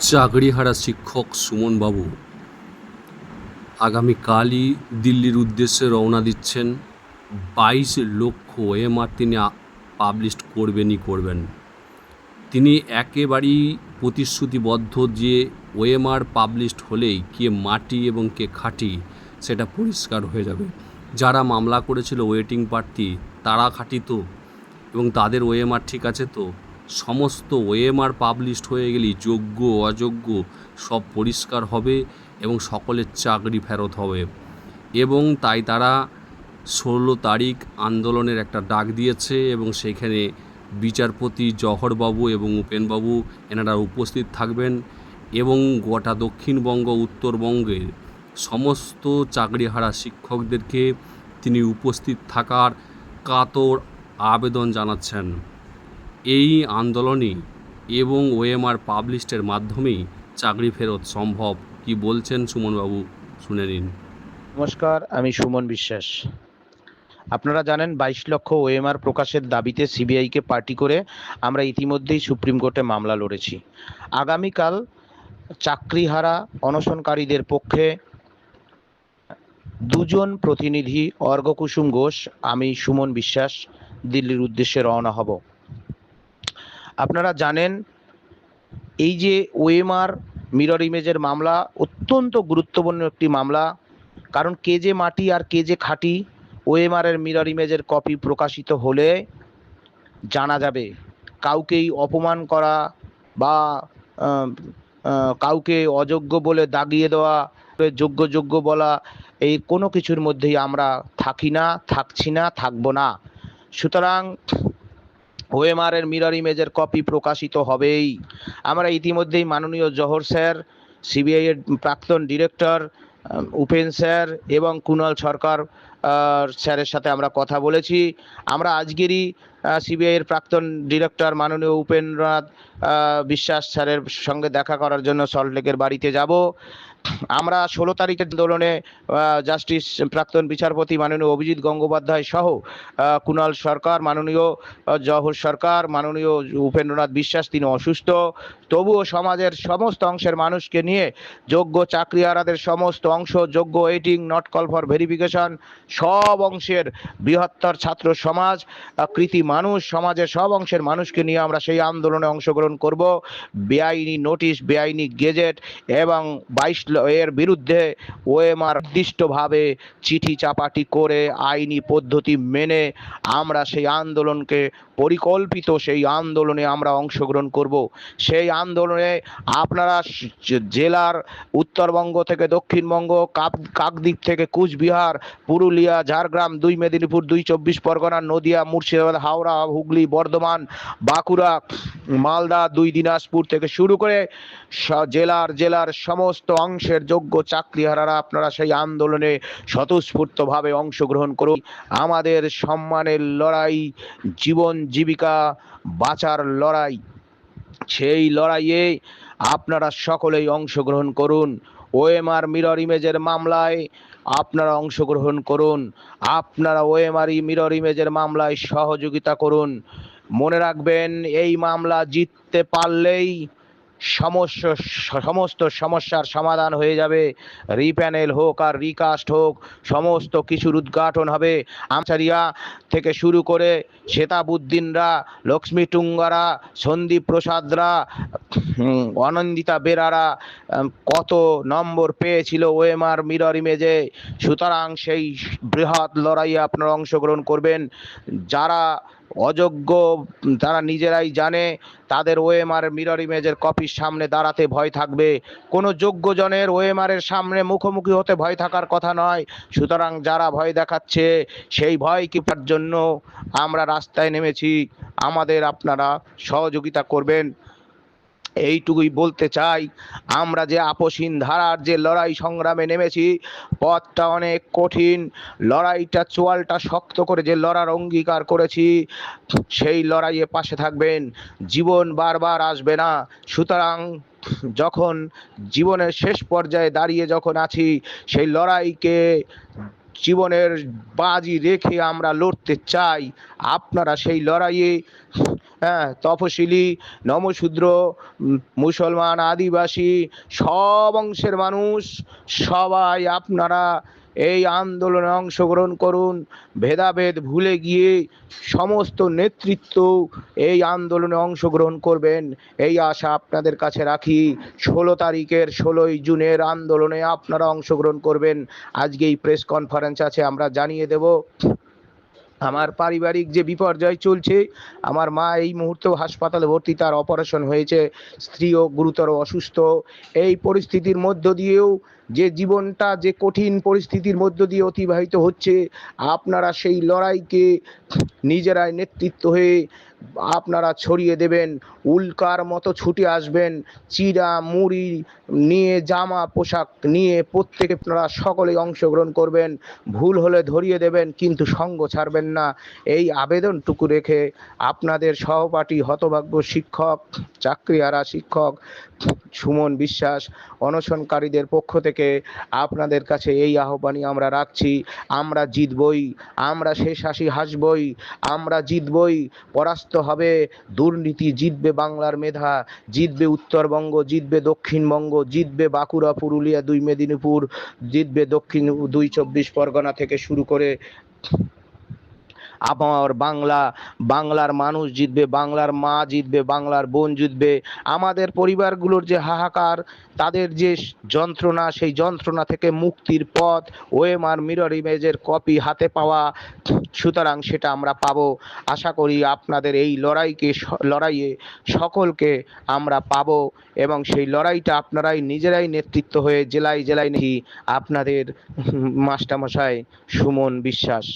চাকরিহারা শিক্ষক সুমন সুমনবাবু আগামীকালই দিল্লির উদ্দেশ্যে রওনা দিচ্ছেন। বাইশ লক্ষ ওএমআর তিনি পাবলিশ করবেনই করবেন। তিনি একেবারেই প্রতিশ্রুতিবদ্ধ যে ওএমআর পাবলিশড হলেই কে মাটি এবং কে খাঁটি সেটা পরিষ্কার হয়ে যাবে। যারা মামলা করেছিল ওয়েটিং প্রার্থী তারা খাঁটি তো এবং তাদের ওএমআর ঠিক আছে তো? সমস্ত ওএমআর পাবলিশড হয়ে গেলে, যোগ্য, অযোগ্য, সব পরিষ্কার হবে এবং সকলের চাকরি ফেরত হবে। এবং তাই তারা ষোলো তারিখ আন্দোলনের একটা ডাক দিয়েছে এবং সেখানে বিচারপতি জহরবাবু এবং উপেনবাবু এনারা উপস্থিত থাকবেন এবং গোটা দক্ষিণবঙ্গ, উত্তরবঙ্গের সমস্ত চাকরিহারা শিক্ষকদেরকে তিনি উপস্থিত থাকার কাতর আবেদন জানাচ্ছেন। এই আন্দোলনই এবং ওএমআর পাবলিশডের মাধ্যমেই চাকরি ফেরত সম্ভব, কি বলছেন সুমনবাবু? শুনে নিন। নমস্কার, আমি সুমন বিশ্বাস। আপনারা জানেন, বাইশ লক্ষ ওএমআর প্রকাশের দাবিতে সিবিআইকে পার্টি করে আমরা ইতিমধ্যেই সুপ্রিম কোর্টে মামলা লড়েছি। আগামীকাল চাকরিহারা অনশনকারীদের পক্ষে দুজন প্রতিনিধি অর্ঘকুসুম ঘোষ, আমি সুমন বিশ্বাস, দিল্লির উদ্দেশ্যে রওনা হব। আপনারা জানেন, এই যে ওএমআর, মিরর ইমেজের মামলা অত্যন্ত গুরুত্বপূর্ণ একটি মামলা। কারণ কে যে মাটি আর কে যে খাঁটি ওএমআর এর মিরর ইমেজের কপি প্রকাশিত হলে জানা যাবে কাউকেই অপমান করা বা কাউকে অযোগ্য বলে দাগিয়ে দেওয়া, যোগ্য যোগ্য বলা, এই কোনো কিছুর মধ্যেই আমরা থাকি না, থাকছি না, থাকব না। সুতরাং ওএমআর এর মিরর ইমেজের কপি প্রকাশিত হবেই। আমরা ইতিমধ্যেই মাননীয় জহর স্যার সিবিআই এর প্রাক্তন ডিরেক্টর উপেন স্যার এবং কুণাল সরকার স্যারের সাথে আমরা কথা বলেছি। আমরা আজকেরই সিবিআই এর প্রাক্তন ডিরেক্টর মাননীয় উপেন্দ্রনাথ বিশ্বাস স্যারের সঙ্গে দেখা করার জন্য সল্টলেকের বাড়িতে যাব। আমরা ষোলো তারিখের আন্দোলনে জাস্টিস প্রাক্তন বিচারপতি মাননীয় অভিজিৎ গঙ্গোপাধ্যায় সহ কুণাল সরকার, মাননীয় জহর সরকার, মাননীয় উপেন্দ্রনাথ বিশ্বাস, তিনি অসুস্থ। তবুও সমাজের সমস্ত অংশের মানুষকে নিয়ে যোগ্য চাকরি চাকরিহারাদের সমস্ত অংশ, যোগ্য waiting not call for verification সব অংশের বৃহত্তর ছাত্র সমাজ কৃতি মানুষ, সমাজের সব অংশের মানুষকে নিয়ে আমরা সেই আন্দোলনে অংশগ্রহণ করব। বেআইনি নোটিশ, বেআইনি গেজেট এবং বাইশ এর বিরুদ্ধে ওএমআর নির্দিষ্টভাবে চিঠি চাপাটি করে আইনি পদ্ধতি মেনে আমরা সেই আন্দোলনকে পরিকল্পিত, সেই আন্দোলনে আমরা অংশগ্রহণ করব। সেই আন্দোলনে আপনারা জেলার উত্তরবঙ্গ থেকে দক্ষিণবঙ্গ কাকদ্বীপ থেকে কুচবিহার, পুরুলিয়া, ঝাড়গ্রাম, দুই মেদিনীপুর, দুই চব্বিশ পরগনা, নদিয়া, মুর্শিদাবাদ, হাওড়া, হুগলি, বর্ধমান, বাঁকুড়া, মালদা, দুই দিনাজপুর থেকে শুরু করে জেলার জেলার সমস্ত অংশের যোগ্য চাকরিহারারা আপনারা সেই আন্দোলনে স্বতঃস্ফূর্তভাবে অংশগ্রহণ করুন। আমাদের সম্মানের লড়াই, জীবন জীবিকা বাঁচার লড়াই, সেই লড়াইয়ে আপনারা সকলেই অংশগ্রহণ করুন। ওএমআর মিরর ইমেজের মামলায় আপনারা অংশগ্রহণ করুন। আপনারা ওএমআর মিরর ইমেজের মামলায় সহযোগিতা করুন। মনে রাখবেন, এই মামলা জিততে পারলেই সমস্যা সমস্ত সমস্যার সমাধান হয়ে যাবে। রিপ্যানেল হোক আর রিকাস্ট হোক, সমস্ত কিছুর উদ্ঘাটন হবে। আমচারিয়া থেকে শুরু করে শ্বেতাবুদ্দিনরা লক্ষ্মী টুঙ্গারা সন্দীপ প্রসাদরা অনন্দিতা বেরারা কত নম্বর পেয়েছিল ওএমআর মিরর ইমেজে। সুতরাং সেই বৃহৎ লড়াইয়ে আপনারা অংশগ্রহণ করবেন। যারা অযোগ্য তারা নিজেরাই জানে, তাদের ওএমআর মিরর ইমেজের কপির সামনে দাঁড়াতে ভয় থাকবে। কোনো যোগ্যজনের ওএমআর এর সামনে মুখোমুখি হতে ভয় থাকার কথা নয়। সুতরাং যারা ভয় দেখাচ্ছে, সেই ভয় কিপার জন্য আমরা রাস্তায় নেমেছি। আমাদের আপনারা সহযোগিতা করবেন। এইটুকুই বলতে চাই, আমরা যে আপসীন ধারার যে লড়াই সংগ্রামে নেমেছি, পথটা অনেক কঠিন। লড়াইটা চোয়ালটা শক্ত করে যে লড়ার অঙ্গীকার করেছি, সেই লড়াইয়ে পাশে থাকবেন। জীবন বারবার আসবে না। সুতরাং যখন জীবনের শেষ পর্যায়ে দাঁড়িয়ে যখন আছি, সেই লড়াইকে জীবনের বাজি রেখে আমরা লড়তে চাই। আপনারা সেই লড়াইয়ে হ্যাঁ তপশিলি, নমশূদ্র মুসলমান, আদিবাসী, সব অংশের মানুষ, সবাই আপনারা এই আন্দোলনে অংশগ্রহণ করুন। ভেদাভেদ ভুলে গিয়ে সমস্ত নেতৃত্ব এই আন্দোলনে অংশগ্রহণ করবেন। এই আশা আপনাদের কাছে রাখি, ষোলো তারিখের ষোলোই জুনের আন্দোলনে আপনারা অংশগ্রহণ করবেন। আজকে এই প্রেস কনফারেন্স আছে, আমরা জানিয়ে দেব। আমার পারিবারিক যে বিপর্যয় চলছে, আমার মা এই মুহূর্তে হাসপাতালে ভর্তি, তার অপারেশন হয়েছে, স্ত্রীও গুরুতর অসুস্থ। এই পরিস্থিতির মধ্য দিয়েও যে জীবনটা যে কঠিন পরিস্থিতির মধ্য দিয়ে অতিবাহিত হচ্ছে, আপনারা সেই লড়াইকে নিজেরাই নেতৃত্ব হয়ে আপনারা ছড়িয়ে দেবেন, উল্কার মতো ছুটে আসবেন, চিরা, মুড়ি নিয়ে, জামা, পোশাক নিয়ে প্রত্যেকে আপনারা সকলেই অংশগ্রহণ করবেন। ভুল হলে ধরিয়ে দেবেন, কিন্তু সঙ্গ ছাড়বেন না। এই আবেদনটুকু রেখে আপনাদের সহপাঠী, হতভাগ্য শিক্ষক, চাকরিহারা শিক্ষক সুমন বিশ্বাস, অনশনকারীদের পক্ষ থেকে আপনাদের কাছে এই আহ্বানই আমরা রাখছি। আমরা জিতবই, আমরা শেষ হাসি হাসবই, আমরা জিতবই, পরাস্ত হবে। দুর্নীতি জিতবে বাংলার মেধা, জিতবে উত্তরবঙ্গ, জিতবে দক্ষিণবঙ্গ, জিতবে বাঁকুড়া, পুরুলিয়া, দুই মেদিনীপুর, জিতবে দক্ষিণ, দুই চব্বিশ পরগনা থেকে শুরু করে আমার বাংলা, বাংলার মানুষ জিতবে, বাংলার মা জিতবে, বাংলার বোন জিতবে। আমাদের পরিবারগুলোর যে হাহাকার, তাদের যে যন্ত্রণা, সেই যন্ত্রণা থেকে মুক্তির পথ ওএমআর মিরর ইমেজের কপি হাতে পাওয়া, সুতরাং সেটা আমরা পাবো। আশা করি আপনাদের এই লড়াইকে লড়াইয়ে সকলকে আমরা পাবো এবং সেই লড়াইটা আপনারাই নিজেরাই নেতৃত্ব হয়ে জেলায় জেলায় নেই, আপনাদের মাস্টারমশাই সুমন বিশ্বাস।